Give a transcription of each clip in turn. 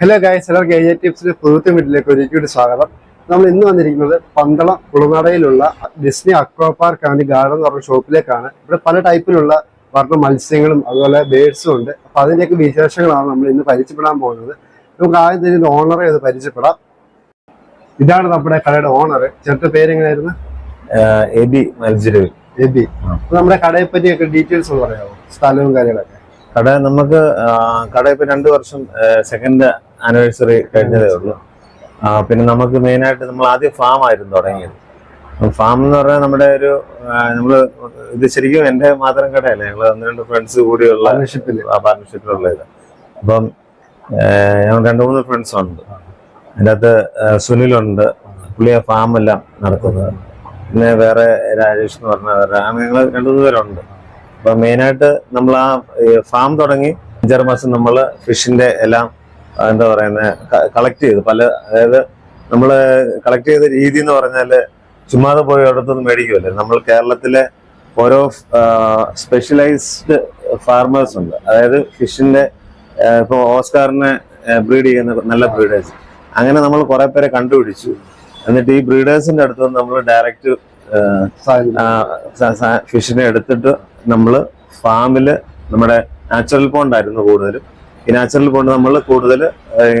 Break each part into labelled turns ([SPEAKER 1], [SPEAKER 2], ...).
[SPEAKER 1] Hello guys എല്ലാവർക്കും A ടിപ്സിന്റെ പുതുത്തെ വീട്ടിലേക്ക് ഒരിക്കലും സ്വാഗതം. നമ്മൾ ഇന്ന് വന്നിരിക്കുന്നത് Pandalam കുളനടയിലുള്ള Disney aqua park and garden എന്ന് പറഞ്ഞ ഷോപ്പിലേക്കാണ് ഇവിടെ പല ടൈപ്പിലുള്ള വർണ മത്സ്യങ്ങളും അതുപോലെ ബേഡ്സും ഉണ്ട്. അപ്പൊ അതിന്റെയൊക്കെ വിശേഷങ്ങളാണ് നമ്മൾ ഇന്ന് പരിചയപ്പെടാൻ പോകുന്നത്. നമുക്ക് ആദ്യം തന്നെ ഓണറെ അത് പരിചയപ്പെടാം. ഇതാണ് നമ്മുടെ കടയുടെ ഓണർ ചെറുത്ത പേരെങ്ങനെയായിരുന്നു?
[SPEAKER 2] എബി മത്സരവിൽ
[SPEAKER 1] എബി നമ്മുടെ കടയെ പറ്റിയൊക്കെ ഡീറ്റെയിൽസ് ഒന്ന് പറയാമോ? സ്ഥലവും കാര്യങ്ങളൊക്കെ.
[SPEAKER 2] കട നമുക്ക് കട ഇപ്പൊ രണ്ടു വർഷം സെക്കൻഡ് ആനിവേഴ്സറി കഴിഞ്ഞതേ ഉള്ളൂ. പിന്നെ നമുക്ക് മെയിൻ ആയിട്ട് നമ്മൾ ആദ്യം ഫാം ആയിരുന്നു തുടങ്ങിയത്. ഫാം എന്ന് പറഞ്ഞാൽ നമ്മുടെ ഒരു നമ്മൾ നമ്മൾ ഇത് ശരിക്കും എന്റെ മാത്രം കടയല്ല? ഞങ്ങൾ ഒന്ന് രണ്ട് ഫ്രണ്ട്സ് കൂടിയുള്ള
[SPEAKER 1] പാർട്ണർഷിപ്പിൽ
[SPEAKER 2] പാർട്ണർഷിപ്പിലുള്ള ഇത്. അപ്പം ഞങ്ങൾ രണ്ട് മൂന്ന് ഫ്രണ്ട്സ് ഉണ്ട്. അതിന്റെ അകത്ത് സുനിലുണ്ട്. ഫാം എല്ലാം നടത്തുന്നത്. പിന്നെ വേറെ രാജേഷ് എന്ന് പറഞ്ഞ വേറെ അങ്ങനെ ഞങ്ങൾ രണ്ടു മൂന്ന് പേരുണ്ട്. അപ്പൊ മെയിനായിട്ട് നമ്മൾ ആ ഫാം തുടങ്ങി. അഞ്ചാറ് മാസം നമ്മൾ ഫിഷിന്റെ എല്ലാം എന്താ പറയുന്നത് കളക്ട് ചെയ്ത്. പല അതായത് നമ്മൾ കളക്ട് ചെയ്ത രീതി എന്ന് പറഞ്ഞാൽ ചുമ്മാതെ പോയി അടുത്തൊന്നും മേടിക്കുമല്ലേ നമ്മൾ കേരളത്തിലെ ഓരോ സ്പെഷ്യലൈസ്ഡ് ഫാർമേഴ്സ് ഉണ്ട്. അതായത് ഫിഷിന്റെ ഇപ്പോൾ ഓസ്കാറിനെ ബ്രീഡ് ചെയ്യുന്ന നല്ല ബ്രീഡേഴ്സ് അങ്ങനെ നമ്മൾ കുറെ പേരെ കണ്ടുപിടിച്ചു. എന്നിട്ട് ഈ ബ്രീഡേഴ്സിന്റെ അടുത്ത് നമ്മൾ ഡയറക്റ്റ് ഫിഷിനെ എടുത്തിട്ട് നമ്മൾ ഫാമിൽ നമ്മുടെ നാച്ചുറൽ പോണ്ടായിരുന്നു കൂടുതലും. ഈ നാച്ചുറൽ പോണ്ട് നമ്മൾ കൂടുതൽ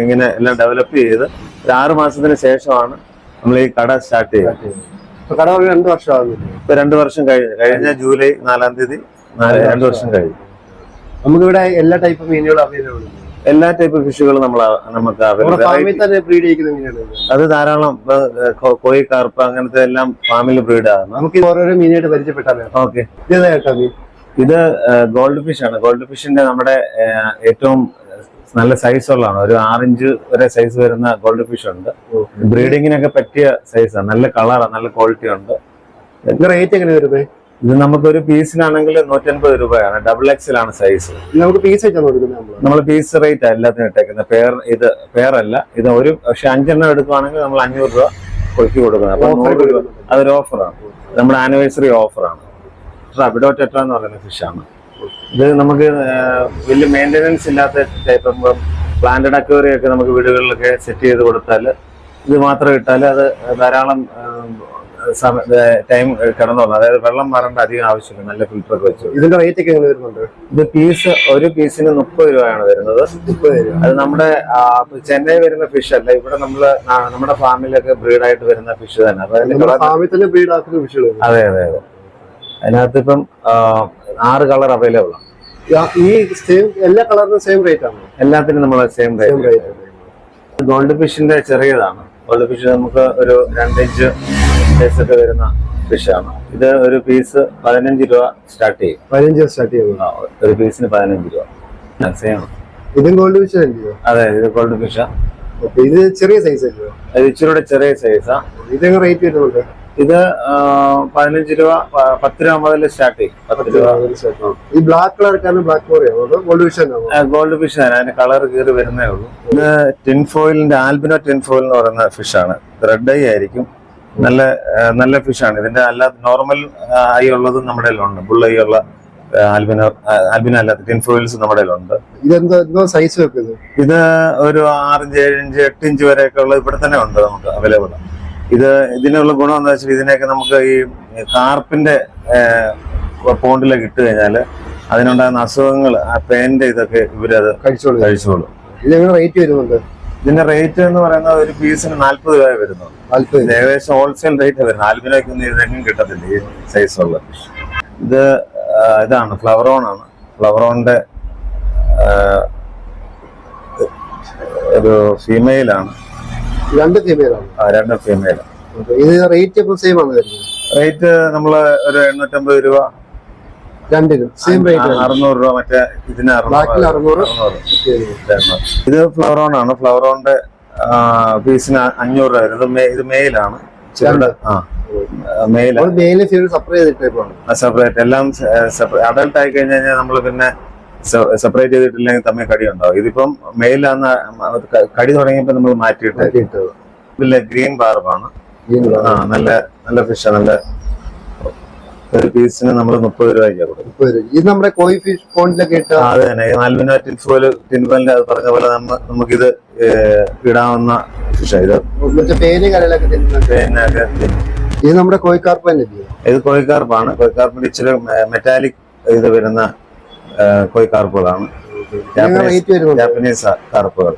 [SPEAKER 2] ഇങ്ങനെ എല്ലാം ഡെവലപ്പ് ചെയ്ത് ഒരു ആറ് മാസത്തിന് ശേഷമാണ് നമ്മൾ ഈ കട സ്റ്റാർട്ട്
[SPEAKER 1] ചെയ്യുന്നത്. കട രണ്ട്
[SPEAKER 2] ഇപ്പൊ രണ്ടു വർഷം കഴിഞ്ഞു കഴിഞ്ഞ. ജൂലൈ നാലാം തീയതി നാല് രണ്ട് വർഷം കഴിഞ്ഞു.
[SPEAKER 1] നമുക്കിവിടെ എല്ലാ ടൈപ്പ് മീനുകളും അവൈലബിൾ
[SPEAKER 2] എല്ലാ ടൈപ്പ് ഫിഷുകളും നമ്മൾ നമുക്ക് അത് ധാരാളം കോഴി കാർപ്പ് അങ്ങനത്തെ എല്ലാം ഫാമിൽ ബ്രീഡ് ആണ്
[SPEAKER 1] നമുക്ക് ഓരോരോ മീനായിട്ട് പരിചയപ്പെട്ടാലോ?
[SPEAKER 2] ഓക്കെ.
[SPEAKER 1] മീൻ?
[SPEAKER 2] ഇത് ഗോൾഡ് ഫിഷ് ആണ്. ഗോൾഡ് ഫിഷിന്റെ നമ്മുടെ ഏറ്റവും നല്ല സൈസ് ഉള്ളതാണ്. ഒരു ആറിഞ്ച് വരെ സൈസ് വരുന്ന ഗോൾഡ് ഫിഷ് ഉണ്ട്. ബ്രീഡിങ്ങിനൊക്കെ പറ്റിയ സൈസാണ് നല്ല കളറാണ് നല്ല ക്വാളിറ്റി ഉണ്ട്.
[SPEAKER 1] റേറ്റ് എങ്ങനെ വരുന്നത്
[SPEAKER 2] ഇത് നമുക്കൊരു പീസിനാണെങ്കിൽ നൂറ്റൻപത് രൂപയാണ്. ഡബിൾ എക്സിലാണ് സൈസ്
[SPEAKER 1] നമുക്ക് പീസ്
[SPEAKER 2] നമ്മൾ പീസ് റേറ്റ് എല്ലാത്തിനും ഇട്ടേക്കുന്നത്. പേർ ഇത് പേറല്ല ഇത് ഒരു പക്ഷെ അഞ്ചെണ്ണം എടുക്കുവാണെങ്കിൽ നമ്മൾ അഞ്ഞൂറ് രൂപ കൊടുക്കുന്നത്. അപ്പൊ. അതൊരു ഓഫറാണ് നമ്മുടെ ആനിവേഴ്സറി ഓഫറാണ് ടെട്ര എന്ന് പറയുന്ന ഫിഷാണ് ഇത് നമുക്ക് വലിയ മെയിന്റെനൻസ് ഇല്ലാത്ത ടൈപ്പ് പ്ലാന്റഡ് അക്വേറിയം ഒക്കെ നമുക്ക് വീടുകളിലൊക്കെ സെറ്റ് ചെയ്ത് കൊടുത്താൽ ഇത് മാത്രം ഇട്ടാൽ അത് ധാരാളം ടൈം കിടന്നോളൂ അതായത് വെള്ളം മാറേണ്ട അധികം ആവശ്യമില്ല നല്ല ഫിൽറ്റർ ഒക്കെ വെച്ചു.
[SPEAKER 1] ഇതിന്റെ റേറ്റ് ഒക്കെ വരുന്നുണ്ട്?
[SPEAKER 2] ഇത് പീസ് ഒരു പീസിന് മുപ്പത് രൂപയാണ് വരുന്നത്.
[SPEAKER 1] മുപ്പത് രൂപ.
[SPEAKER 2] അത് നമ്മുടെ ചെന്നൈ വരുന്ന ഫിഷ് അല്ല ഇവിടെ നമ്മൾ നമ്മുടെ ഫാമിലൊക്കെ ബ്രീഡായിട്ട് വരുന്ന ഫിഷ് തന്നെ. അതായത്
[SPEAKER 1] ഫാമിൽ തന്നെ ബ്രീഡ് ആക്കുന്ന
[SPEAKER 2] അതെ അതെ അതെ. അതിനകത്ത് ഇപ്പം ആറ് കളർ അവൈലബിൾ ആണ്.
[SPEAKER 1] ഈ സെയിം എല്ലാ കളറിനും സെയിം റേറ്റ് ആണ്?
[SPEAKER 2] എല്ലാത്തിനും നമ്മൾ സെയിം റേറ്റ് ഗോൾഡ് ഫിഷിന്റെ ചെറിയതാണ്. ഗോൾഡ് ഫിഷ് നമുക്ക് ഒരു രണ്ടിഞ്ച് സൈസ് ഒക്കെ വരുന്ന ഫിഷാണ് ഇത് ഒരു പീസ് പതിനഞ്ച് രൂപ സ്റ്റാർട്ട് ചെയ്യും.
[SPEAKER 1] പതിനഞ്ച് സ്റ്റാർട്ട്
[SPEAKER 2] ചെയ്യും. ഒരു പീസിന് പതിനഞ്ച് രൂപ. സെയിം
[SPEAKER 1] ഇതും ഗോൾഡ് ഫിഷ്
[SPEAKER 2] അതെ ഇത് ഗോൾഡ് ഫിഷ്
[SPEAKER 1] ഇത് ചെറിയ സൈസ്
[SPEAKER 2] ഇത് ഇച്ചിരി ചെറിയ സൈസാ
[SPEAKER 1] ഇതെങ്ങനെ റേറ്റ് വരുന്നുണ്ട്
[SPEAKER 2] ഇത് പതിനഞ്ച് രൂപ പത്ത് രൂപ മുതൽ സ്റ്റാർട്ട് ചെയ്യും. പത്ത് രൂപ
[SPEAKER 1] ഈ ബ്ലാക്ക് കളർക്കാണ് ബ്ലാക്ക് ഗോൾഡ് ഫിഷ് ആണോ
[SPEAKER 2] ഗോൾഡ് ഫിഷ് ആണ്. അതിന്റെ കളർ കീറി വരുന്നേ ഉള്ളൂ. ഇത് ടിൻ ഫോയിലിന്റെ ആൽബിനോ ടിൻ ഫോയിൽ എന്ന് പറയുന്ന ആണ്. റെഡ് ഐ ആയിരിക്കും. നല്ല നല്ല ഫിഷ് ആണ്. ഇതിന്റെ അല്ലാതെ നോർമൽ ഐ ഉള്ളതും നമ്മുടെ ഉണ്ട് ബുൾ ഐ ഉള്ള ആൽബിനോ ആൽബിനോ അല്ലാത്ത നമ്മുടെ കയ്യിലുണ്ട്.
[SPEAKER 1] ഇതെന്തോ എന്തോ സൈസ് വെക്കുന്നത്?
[SPEAKER 2] ഇത് ഒരു ആറിഞ്ച് ഇഞ്ച് എട്ട് ഇഞ്ച് വരെയൊക്കെ ഉള്ളത് ഇവിടെ തന്നെ ഉണ്ട് നമുക്ക് അവൈലബിൾ ഇത് ഇതിനുള്ള ഗുണം എന്താ വെച്ചാൽ ഇതിനെയൊക്കെ നമുക്ക് ഈ കാർപ്പിന്റെ പോണ്ടിലൊക്കെ ഇട്ട് കഴിഞ്ഞാൽ അതിനുണ്ടാകുന്ന അസുഖങ്ങൾ ആ പേന്റെ ഇതൊക്കെ ഇവരത്
[SPEAKER 1] കഴിച്ചോളൂ.
[SPEAKER 2] കഴിച്ചോളൂ.
[SPEAKER 1] ഇതെങ്ങനെ റേറ്റ് വരുന്നുണ്ട്.
[SPEAKER 2] ഇതിന്റെ റേറ്റ് എന്ന് പറയുന്നത് ഒരു പീസിന് നാല്പത് രൂപ. വരുന്നു ഏകദേശം ഹോൾസെയിൽ റേറ്റ് വരുന്നത്. ആൽബിനൊക്കെ ഇതെങ്ങും കിട്ടത്തില്ല ഈ സൈസ് ഉള്ള. ഫിഷ് ഇത് ഇതാണ് ഫ്ലവറോൺ ആണ്. ഫ്ലവറോണിന്റെ ഒരു ഫീമെയിലാണ്
[SPEAKER 1] രണ്ട് ഫീമെയിലാണ്
[SPEAKER 2] രണ്ട് ഫീമെയിൽ
[SPEAKER 1] ഇത് റേറ്റ് ഇപ്പോൾ സെയിം ആണ് വരുന്നത്.
[SPEAKER 2] റേറ്റ് നമ്മൾ ഒരു എണ്ണൂറ്റമ്പത് രൂപ.
[SPEAKER 1] രണ്ടിനും. സെയിം റേറ്റ്
[SPEAKER 2] അറുന്നൂറ് രൂപ. മറ്റേ ഇതിന് അറുന്നൂറ് ഇത് ഫ്ലവറോൺ ആണ്. ഫ്ലവറോണിന്റെ പീസിന് അഞ്ഞൂറ് രൂപ വരും ഇത് മെയിലാണ് ആ.
[SPEAKER 1] ഫീമെയിൽ സെപ്പറേറ്റ്
[SPEAKER 2] എല്ലാം അഡൽട്ട് ആയി കഴിഞ്ഞ് കഴിഞ്ഞാൽ നമ്മൾ പിന്നെ സെപ്പറേറ്റ് ചെയ്തിട്ടില്ലെങ്കിൽ തമ്മിൽ കടി ഉണ്ടാവും ഇതിപ്പം മെയിലാന്ന് കടി തുടങ്ങിയപ്പോ നമ്മൾ മാറ്റിയിട്ട്. ഇതിലെ ഗ്രീൻ ബാർബാണ്. ആ നല്ല നല്ല ഫിഷ് നല്ല ഒരു പീസിന് നമ്മൾ മുപ്പത് രൂപയ്ക്ക് കൊടുക്കും
[SPEAKER 1] രൂപ. ഇത് നമ്മുടെ കോയി ഫിഷ് പോണ്ടിലൊക്കെ ഇട്ട?
[SPEAKER 2] അതെ തന്നെ. ടിൻഫോലിന്റെ അത് പറഞ്ഞ പോലെ നമുക്കിത് ഇടാവുന്ന ഫിഷാണ് ഇത്. പിന്നെ
[SPEAKER 1] ഇത് നമ്മുടെ കോഴിക്കാർപ്പ് തന്നെ
[SPEAKER 2] ഇത് കോഴിക്കാർപ്പാണ്. കോഴിക്കാർപ്പിന്റെ ഇച്ചിരി മെറ്റാലിക് ഇത് വരുന്ന ഏഹ്, കോഴിക്കാർപ്പുകളാണ് ജാപ്പനീസ് കാർപ്പുകൾ.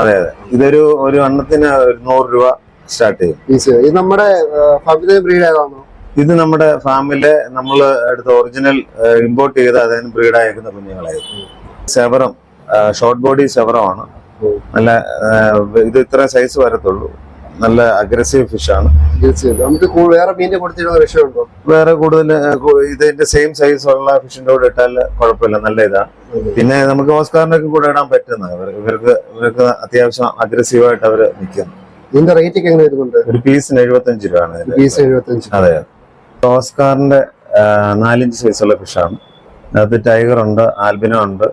[SPEAKER 2] അതെ അതെ. ഇതൊരു ഒരു എണ്ണത്തിന് ഒരു നൂറ് രൂപ സ്റ്റാർട്ട് ചെയ്യും.
[SPEAKER 1] ഇത് നമ്മുടെ ഫബിലെ ബ്രീഡ് ഏതാണോ?
[SPEAKER 2] ഇത് നമ്മുടെ ഫാമിലെ നമ്മൾ എടുത്ത ഒറിജിനൽ ഇമ്പോർട്ട് ചെയ്ത് അതിന് ബ്രീഡ് അയക്കുന്ന കുഞ്ഞുങ്ങളായിരുന്നു. സെവറം ഷോർട്ട് ബോഡി സെവറമാണ് നല്ല ഇത് ഇത്ര സൈസ് വരത്തുള്ളൂ. നല്ല അഗ്രസീവ് ഫിഷാണ്
[SPEAKER 1] ആണ്. നമുക്ക് വേറെ മീനിനെ കൊടുത്തിരുന്ന വിഷയമുണ്ടോ?
[SPEAKER 2] വേറെ കൂടുതൽ ഇതിന്റെ സെയിം സൈസ് ഉള്ള ഫിഷിന്റെ കൂടെ ഇട്ടാൽ കുഴപ്പമില്ല നല്ല ഇതാണ്. പിന്നെ നമുക്ക് ഓസ്കാറിനൊക്കെ കൂടെ ഇടാൻ പറ്റുന്ന ഇവർക്ക് ഇവർക്ക് അത്യാവശ്യം അഗ്രസീവായിട്ട് അവർ നിൽക്കുന്നു
[SPEAKER 1] ഇതിന്റെ റേറ്റ് ഒക്കെ എങ്ങനെ വരുന്നുണ്ട്?
[SPEAKER 2] ഒരു പീസിന് എഴുപത്തഞ്ച് രൂപയാണ്
[SPEAKER 1] പീസ് എഴുപത്തഞ്ച്
[SPEAKER 2] അതെ. ഓസ്കാറിന്റെ നാലിഞ്ച് സൈസുള്ള ഫിഷാണ് അതിനകത്ത് ടൈഗർ ഉണ്ട് ആൽബിനോ ഉണ്ട്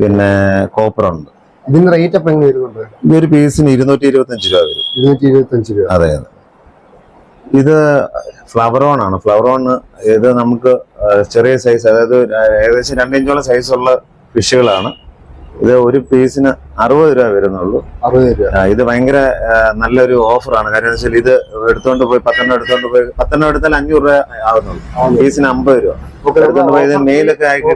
[SPEAKER 2] പിന്നെ കോപ്പർ ഉണ്ട്.
[SPEAKER 1] ഇതിന്റെ റേറ്റ് അപ്പം എങ്ങനെ വരുന്നുണ്ട്?
[SPEAKER 2] ഇതൊരു പീസിന് ഇരുന്നൂറ്റി ഇരുപത്തഞ്ച് രൂപ വരും.
[SPEAKER 1] ഇരുന്നൂറ്റി ഇരുപത്തഞ്ച് രൂപ.
[SPEAKER 2] അതെ അതെ. ഇത് ഫ്ലവറോൺ ആണ്. ഫ്ലവറോൺ ഇത് നമുക്ക് ചെറിയ സൈസ് അതായത് ഏകദേശം രണ്ടിഞ്ചോളം സൈസുള്ള ഫിഷുകളാണ് ഇത് ഒരു പീസിന് അറുപത് രൂപ വരുന്നുള്ളൂ.
[SPEAKER 1] അറുപത് രൂപ.
[SPEAKER 2] ഇത് ഭയങ്കര നല്ലൊരു ഓഫറാണ്. കാര്യം എന്ന് വെച്ചാൽ ഇത് എടുത്തോണ്ട് പോയി പത്തെണ്ണം എടുത്തോണ്ട് പോയി പത്തെണ്ണം എടുത്താൽ അഞ്ഞൂറ് രൂപ ആവുന്നുള്ളൂ. പീസിന് അമ്പത് രൂപ. എടുത്തോണ്ട് പോയി ഇത് മെയിലൊക്കെ
[SPEAKER 1] ആയിട്ട്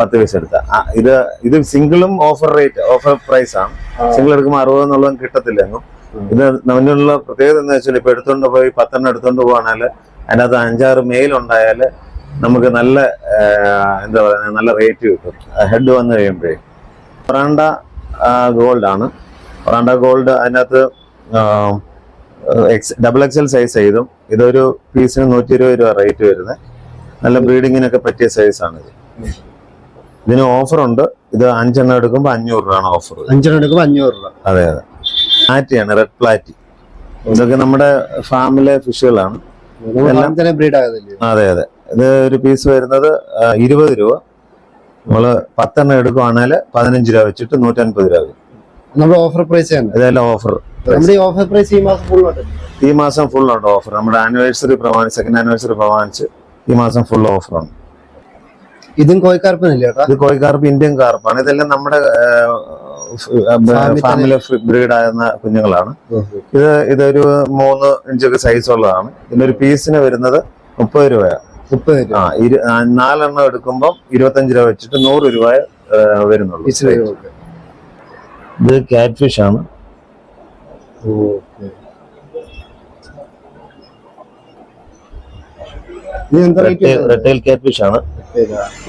[SPEAKER 1] പത്ത് പീസ്
[SPEAKER 2] എടുത്ത ഇത് ഇത് സിംഗിളും ഓഫർ റേറ്റ് ഓഫർ പ്രൈസ് ആണ്. സിംഗിൾ എടുക്കുമ്പോൾ അറുപത് എന്നുള്ളതും കിട്ടത്തില്ല എന്നും ഇത് നമ്മളുള്ള പ്രത്യേകത എന്ന് വെച്ചാൽ ഇപ്പൊ എടുത്തോണ്ട് പോയി പത്തെണ്ണം എടുത്തോണ്ട് പോവാണെങ്കിൽ അതിനകത്ത് അഞ്ചാറ് മെയിൽ ഉണ്ടായാൽ നമുക്ക് നല്ല എന്താ പറയുക നല്ല റേറ്റ് കിട്ടും. ഹെഡ് വന്നു കഴിയുമ്പോഴേ. ഒറാണ്ട ഗോൾഡ് ആണ്. ഒറാണ്ട ഗോൾഡ് അതിനകത്ത് X double X L size ചെയ്തും. ഇതൊരു പീസിന് നൂറ്റി ഇരുപത് രൂപ റേറ്റ് വരുന്നത് നല്ല ബ്രീഡിങ്ങിനൊക്കെ പറ്റിയ സൈസാണ് ഇത് ഇതിന് ഓഫർ ഉണ്ട്. ഇത് അഞ്ചെണ്ണം എടുക്കുമ്പോൾ അഞ്ഞൂറ് രൂപയാണ് ഓഫർ
[SPEAKER 1] അഞ്ചെണ്ണം എടുക്കുമ്പോൾ അഞ്ഞൂറ് രൂപ.
[SPEAKER 2] അതെ അതെ. പ്ലാറ്റിയാണ് റെഡ് പ്ലാറ്റി ഇതൊക്കെ നമ്മുടെ ഫാമിലെ ഫിഷുകളാണ് അതെ അതെ. ഇത് ഒരു പീസ് വരുന്നത് ഇരുപത് രൂപ. നമ്മൾ പത്തെണ്ണം എടുക്കുവാണെങ്കിൽ പതിനഞ്ച് രൂപ വെച്ചിട്ട് നൂറ്റൻപത് രൂപ
[SPEAKER 1] നമ്മുടെ ഓഫർ പ്രൈസ്
[SPEAKER 2] ഇതെല്ലാം ഓഫർ
[SPEAKER 1] നമ്മുടെ ഈ ഓഫർ പ്രൈസ് ഈ മാസം ഫുൾ ഉണ്ട്
[SPEAKER 2] ഈ മാസം ഫുൾ ഉണ്ട് ഓഫർ നമ്മുടെ ആനിവേഴ്സറി പ്രമാണിച്ച് സെക്കൻഡ് ആനിവേഴ്സറി പ്രമാണിച്ച് ഈ മാസം ഫുൾ ഓഫറാണ്
[SPEAKER 1] ഇതും കോഴിക്കാർപ്പനല്ലേ
[SPEAKER 2] ഇത് കോഴിക്കാർപ്പ് ഇന്ത്യൻ കാർപ്പാണ്. ഇതെല്ലാം നമ്മുടെ ഫാമിലി ബ്രീഡ് ആയിരുന്ന കുഞ്ഞുങ്ങളാണ്. ഇത് ഇതൊരു മൂന്ന് ഇഞ്ചൊക്കെ സൈസ് ഉള്ളതാണ്. ഇതിന്റെ ഒരു പീസിന് വരുന്നത് മുപ്പത് രൂപയാണ്.
[SPEAKER 1] മുപ്പത് രൂപ.
[SPEAKER 2] ആ ഇരു നാലെണ്ണം എടുക്കുമ്പോൾ ഇരുപത്തഞ്ച് രൂപ വെച്ചിട്ട് നൂറ് രൂപ വരുന്നുള്ളൂ. ഇത് ക്യാറ്റ് ഫിഷ് ആണ്. ഫിഷ് ആണ്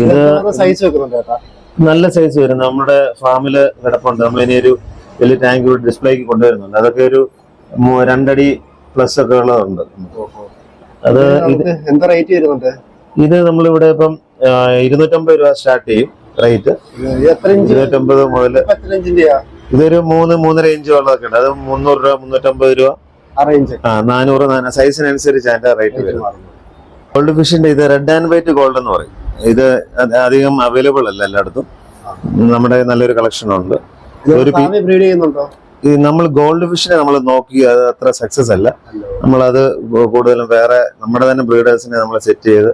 [SPEAKER 2] ഇത്
[SPEAKER 1] സൈസ്
[SPEAKER 2] നല്ല സൈസ് വരും നമ്മുടെ ഫാമിൽ കിടപ്പുണ്ട്. നമ്മൾ ഇനി ഒരു വലിയ ടാങ്ക് ഡിസ്പ്ലേക്ക് കൊണ്ടുവരുന്നുണ്ട്. അതൊക്കെ ഒരു രണ്ടടി പ്ലസ് ഒക്കെ ഉള്ളതുണ്ട്. അത്
[SPEAKER 1] എന്ത് റേറ്റ് വരുന്നുണ്ട്?
[SPEAKER 2] ഇത് നമ്മളിവിടെ ഇപ്പം ഇരുന്നൂറ്റമ്പത് രൂപ സ്റ്റാർട്ട് ചെയ്യും റേറ്റ് ഇരുന്നൂറ്റമ്പത് മുതൽ ഇതൊരു മൂന്ന് മൂന്നര ഇഞ്ച് ഉള്ളതൊക്കെ ഉണ്ട്. അത് മുന്നൂറ് രൂപ മുന്നൂറ്റമ്പത് രൂപ. ആ നാനൂറ് നാന- സൈസിനനുസരിച്ച് അതിന്റെ റേറ്റ് വരും. ഗോൾഡ് ഫിഷിന്റെ ഇത് റെഡ് ആൻഡ് വൈറ്റ് ഗോൾഡ് എന്ന് പറയും. ഇത് അധികം അവൈലബിൾ അല്ല എല്ലായിടത്തും. നമ്മുടെ നല്ലൊരു കളക്ഷൻ ഉണ്ട്. ഒരു
[SPEAKER 1] ബ്രീഡ് ചെയ്യുന്നുണ്ടോ?
[SPEAKER 2] ഈ നമ്മൾ ഗോൾഡ് ഫിഷിനെ നമ്മൾ നോക്കി അത് അത്ര സക്സസ് അല്ല. നമ്മളത് കൂടുതലും വേറെ നമ്മുടെ തന്നെ ബ്രീഡേഴ്സിനെ നമ്മൾ സെറ്റ് ചെയ്ത്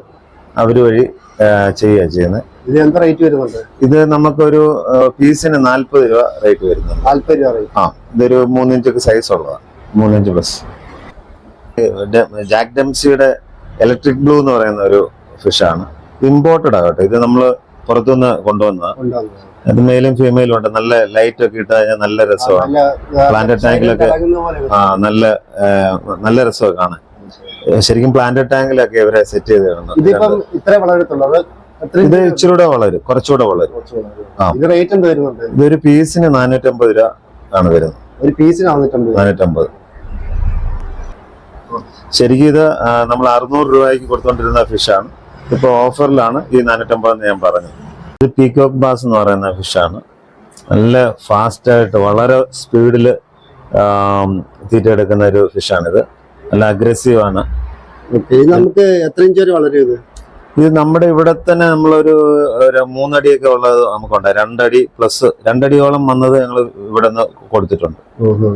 [SPEAKER 2] അവർ വഴി ചെയ്യുക ചെയ്യുന്നത്
[SPEAKER 1] ഇത് എന്താ റേറ്റ് വരുന്നുണ്ട്?
[SPEAKER 2] ഇത് നമുക്കൊരു പീസിന് നാല്പത് രൂപ റേറ്റ് വരുന്നുണ്ട്.
[SPEAKER 1] നാല്പത് രൂപ റേറ്റ്
[SPEAKER 2] ആ ഇതൊരു മൂന്നിഞ്ചൊക്കെ സൈസ് ഉള്ളതാണ് മൂന്നിഞ്ച് പ്ലസ് ജാക്ക് ഡംസിയുടെ ഇലക്ട്രിക് ബ്ലൂ എന്ന് പറയുന്ന ഒരു ഫിഷാണ് ഇമ്പോർട്ടഡ് ആകട്ടെ ഇത് നമ്മൾ പുറത്തുനിന്ന് കൊണ്ടുവന്നതാണ്
[SPEAKER 1] ഉണ്ടാകുന്നത്
[SPEAKER 2] അത് മെയിലും ഫീമെയിലും ഉണ്ട്. നല്ല ലൈറ്റ് ഒക്കെ ഇട്ട് കഴിഞ്ഞാൽ നല്ല രസമാണ്.
[SPEAKER 1] പ്ലാന്റഡ് ടാങ്കിലൊക്കെ
[SPEAKER 2] ആ നല്ല നല്ല രസമാണ് കാണാൻ. ശരിക്കും പ്ലാന്റഡ് ടാങ്കിലൊക്കെ ഇവരെ സെറ്റ് ചെയ്ത്
[SPEAKER 1] അത്രയും
[SPEAKER 2] ഇത് ഇച്ചിരൂടെ വളരും. കുറച്ചുകൂടെ വളരും.
[SPEAKER 1] ആ.
[SPEAKER 2] ഇതൊരു പീസിന് നാനൂറ്റമ്പത് രൂപ ആണ് വരുന്നത്.
[SPEAKER 1] ഒരു പീസിന് നാനൂറ്റമ്പത്
[SPEAKER 2] നാനൂറ്റമ്പത്. ശരിക്കും ഇത് നമ്മൾ അറുന്നൂറ് രൂപയ്ക്ക് കൊടുത്തോണ്ടിരുന്ന ഫിഷാണ് ഇപ്പൊ ഓഫറിലാണ് ഈ നാനൂറ്റമ്പത് ഞാൻ പറഞ്ഞത്. ഇത് പീകോക്ക് ബാസ് എന്ന് പറയുന്ന ഫിഷാണ് നല്ല ഫാസ്റ്റായിട്ട് വളരെ സ്പീഡിൽ തീറ്റ എടുക്കുന്ന ഒരു ഫിഷാണിത് നല്ല അഗ്രസീവ് ആണ്.
[SPEAKER 1] ഇത് നമുക്ക് എത്ര ഇഞ്ച് വരെ വളരും ഇത്?
[SPEAKER 2] ഇത് നമ്മുടെ ഇവിടെ തന്നെ നമ്മളൊരു ഒരു മൂന്നടിയൊക്കെ ഉള്ളത് നമുക്കുണ്ട്. രണ്ടടി പ്ലസ് രണ്ടടിയോളം വന്നത് ഞങ്ങൾ ഇവിടെ നിന്ന് കൊടുത്തിട്ടുണ്ട്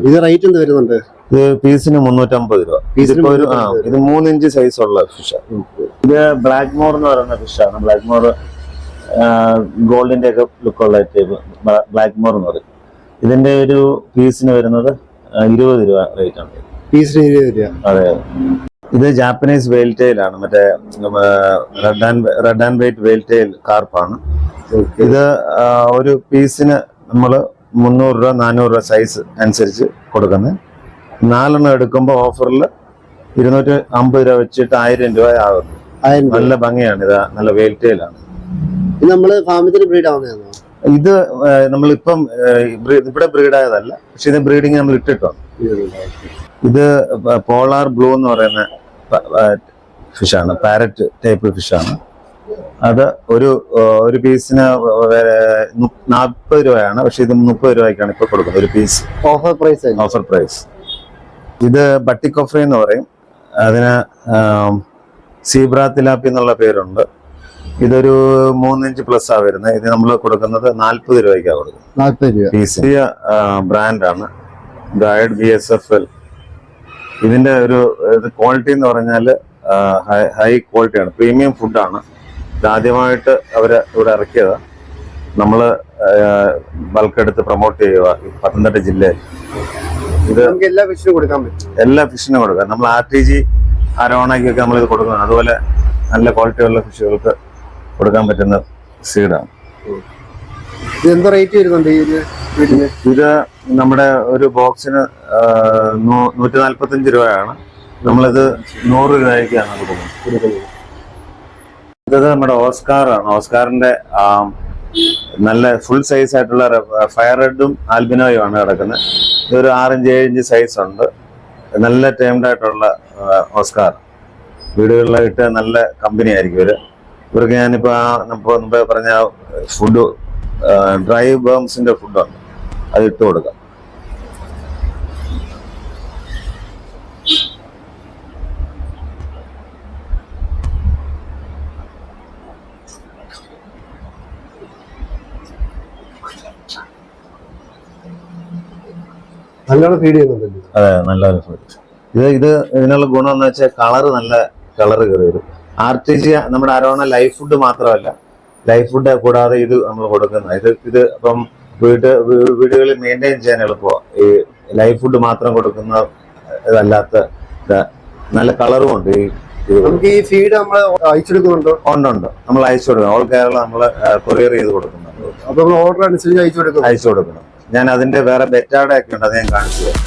[SPEAKER 1] ഇത് റേറ്റ് എന്ത് വരുന്നുണ്ട്?
[SPEAKER 2] ഇത് പീസിന് മുന്നൂറ്റമ്പത് രൂപ. ഇതിപ്പോ ഒരു ആ ഇത് മൂന്ന് ഇഞ്ച് സൈസ് ഉള്ള ഫിഷാണ് ഇത് ബ്ലാക്ക് മോർ എന്ന് പറയുന്ന ഫിഷാണ് ബ്ലാക്ക് മോർ ഗോൾഡിന്റെ ഒക്കെ ലുക്കുള്ള ടൈപ്പ് ബ്ലാക്ക് മോർ എന്ന് പറയും. ഇതിന്റെ ഒരു പീസിന് വരുന്നത് ഇരുപത് രൂപ റേറ്റ് ആണ്.
[SPEAKER 1] പീസിന് ഇരുപത് രൂപ.
[SPEAKER 2] അതെ. ഇത് ജാപ്പനീസ് വെയിൽ ടെയിൽ ആണ്. മറ്റേ red and red and white veil tail കാർപ്പാണ് ഇത് ഒരു പീസിന് നമ്മൾ മുന്നൂറ് രൂപ നാനൂറ് രൂപ സൈസ് അനുസരിച്ച് കൊടുക്കുന്നത്. നാലെണ്ണം എടുക്കുമ്പോൾ ഓഫറിൽ ഇരുന്നൂറ്റി അമ്പത് രൂപ വെച്ചിട്ട് ആയിരം രൂപ ആവുന്നു
[SPEAKER 1] ആയിരം
[SPEAKER 2] നല്ല ഭംഗിയാണ്. ഇത് നല്ല വെയിൽ
[SPEAKER 1] ഇത് നമ്മൾ ഫാമത്തിൽ ബ്രീഡ് ആവുന്നതാണോ
[SPEAKER 2] ഇത് നമ്മളിപ്പം ഇവിടെ ബ്രീഡായതല്ല. പക്ഷെ ഇത് ബ്രീഡിങ് നമ്മൾ ഇട്ടിട്ടോ ഇത് പോളാർ ബ്ലൂ എന്ന് പറയുന്ന ഫിഷാണ്. Parrot type ഫിഷാണ്. അത് ഒരു ഒരു പീസിന് നാൽപ്പത് രൂപയാണ്. പക്ഷെ ഇത് മുപ്പത് രൂപയ്ക്കാണ് ഇപ്പൊ കൊടുക്കുന്നത്. ഒരു piece.
[SPEAKER 1] Offer price
[SPEAKER 2] offer price ഇത് ബട്ടിക്കൊഫ്രി എന്ന് പറയും. അതിന് സീബ്ര തിലാപ്പി എന്നുള്ള പേരുണ്ട്. ഇതൊരു മൂന്നിഞ്ച് പ്ലസ് ആ വരുന്നത്. ഇത് നമ്മൾ കൊടുക്കുന്നത് നാല്പത് രൂപയ്ക്കാണ് കൊടുക്കുന്നത്.
[SPEAKER 1] നാൽപ്പത് രൂപ.
[SPEAKER 2] പുതിയ ബ്രാൻഡാണ്. Guide B S F L. ഇതിന്റെ ഒരു ക്വാളിറ്റി എന്ന് പറഞ്ഞാൽ ഹൈ ക്വാളിറ്റിയാണ്. പ്രീമിയം ഫുഡാണ്. ഇത് ആദ്യമായിട്ട് അവർ ഇവിടെ ഇറക്കിയത്. നമ്മൾ ബൾക്കെടുത്ത് പ്രൊമോട്ട് ചെയ്യുക പത്തനംതിട്ട ജില്ലയിൽ. ഇത്
[SPEAKER 1] നമുക്ക് എല്ലാ ഫിഷിനും കൊടുക്കാൻ പറ്റും.
[SPEAKER 2] എല്ലാ ഫിഷിനും കൊടുക്കാം നമ്മൾ ആർ ടി ജി അരോണയ്ക്കൊക്കെ നമ്മൾ ഇത് കൊടുക്കുന്നത്. അതുപോലെ നല്ല ക്വാളിറ്റിയുള്ള ഫിഷുകൾക്ക് കൊടുക്കാൻ പറ്റുന്ന സീഡാണ്.
[SPEAKER 1] ഇത് എന്ത് റേറ്റ് വരുന്നുണ്ട് ഈ
[SPEAKER 2] ഇത് നമ്മുടെ ഒരു ബോക്സിന് നൂറ്റി നാല്പത്തഞ്ച് രൂപയാണ്. നമ്മളിത് നൂറ് രൂപയ്ക്കാണ് കൊടുക്കുന്നത്. ഇത് നമ്മുടെ ഓസ്കാറാണ്. ഓസ്കാറിന്റെ നല്ല ഫുൾ സൈസ് ആയിട്ടുള്ള ഫയർ റെഡും ആൽബിനോയും ആണ് കിടക്കുന്നത്. ഇതൊരു ആറിഞ്ച് ഏഴിഞ്ച് സൈസ് ഉണ്ട്. നല്ല ടേംഡ് ആയിട്ടുള്ള ഓസ്കാർ വീടുകളിലായിട്ട് നല്ല കമ്പനി ആയിരിക്കും ഇവർ. ഇവർക്ക് ഞാനിപ്പോ ആ മുമ്പേ പറഞ്ഞ ഫുഡ് ഡ്രൈ ബേംസിന്റെ ഫുഡുണ്ട് അത് ഇട്ട് കൊടുക്കാം.
[SPEAKER 1] നല്ലോണം ഫീഡ് ചെയ്യുന്നുണ്ടല്ലോ
[SPEAKER 2] അതെ നല്ലോണം ഫീഡ് ഇത് ഇത് ഇതിനുള്ള ഗുണം എന്ന് വെച്ചാൽ കളറ് നല്ല കളറ് കയറി വരും. ആർ ടി ജി നമ്മുടെ അരോണ ലൈഫ് ഫുഡ് മാത്രമല്ല ലൈഫ് ഫുഡ് കൂടാതെ ഇത് നമ്മൾ കൊടുക്കുന്ന. ഇത് ഇത് ഇപ്പം വീട്ട് വീടുകളിൽ മെയിന്റെയിൻ ചെയ്യാൻ എളുപ്പമാണ് ഈ ലൈഫ് ഫുഡ് മാത്രം കൊടുക്കുന്ന ഇതല്ലാത്ത ഇത് നല്ല കളറും ഉണ്ട്. ഈ
[SPEAKER 1] നമുക്ക് ഈ ഫീഡ് നമ്മൾ അയച്ചെടുക്കുന്നുണ്ടോ?
[SPEAKER 2] ഉണ്ട് ഉണ്ട്. നമ്മൾ അയച്ചു കൊടുക്കണം ഓൾ കേരള നമ്മൾ കൊറിയർ ചെയ്ത് കൊടുക്കുന്നുണ്ട്.
[SPEAKER 1] അപ്പൊ നമ്മൾ ഓർഡർ അനുസരിച്ച് അയച്ചു കൊടുക്കും
[SPEAKER 2] അയച്ചു കൊടുക്കണം ഞാൻ അതിന്റെ വേറെ ബെറ്റാടെ ഒക്കെ ഉണ്ട് അത് ഞാൻ കാണിച്ചു തരാം